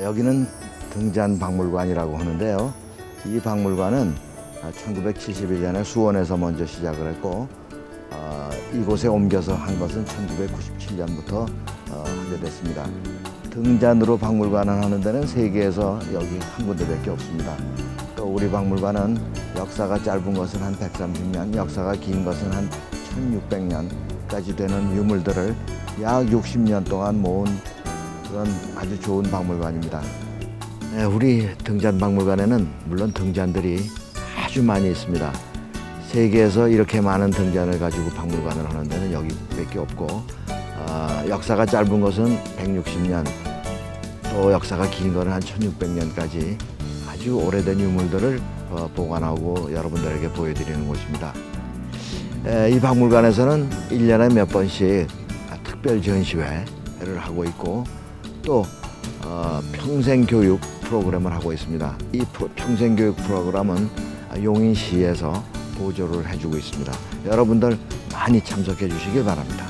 여기는 등잔 박물관이라고 하는데요. 이 박물관은 1971년에 수원에서 먼저 시작을 했고 어, 이곳에 옮겨서 한 것은 1997년부터 어, 하게 됐습니다. 등잔으로 박물관을 하는 데는 세계에서 여기 한 군데밖에 없습니다. 또 우리 박물관은 역사가 짧은 것은 한 130년, 역사가 긴 것은 한 1600년까지 되는 유물들을 약 60년 동안 모은 그런 아주 좋은 박물관입니다. 네, 우리 등잔 박물관에는 물론 등잔들이 아주 많이 있습니다. 세계에서 이렇게 많은 등잔을 가지고 박물관을 하는 데는 여기밖에 없고 어, 역사가 짧은 것은 160년 또 역사가 긴 거는 한 1600년까지 아주 오래된 유물들을 어, 보관하고 여러분들에게 보여드리는 곳입니다. 에, 이 박물관에서는 일년에몇 번씩 특별 전시회를 하고 있고 또 어, 평생 교육 프로그램을 하고 있습니다. 이 프로- 평생 교육 프로그램은 용인시에서 보조를 해주고 있습니다. 여러분들 많이 참석해 주시기 바랍니다.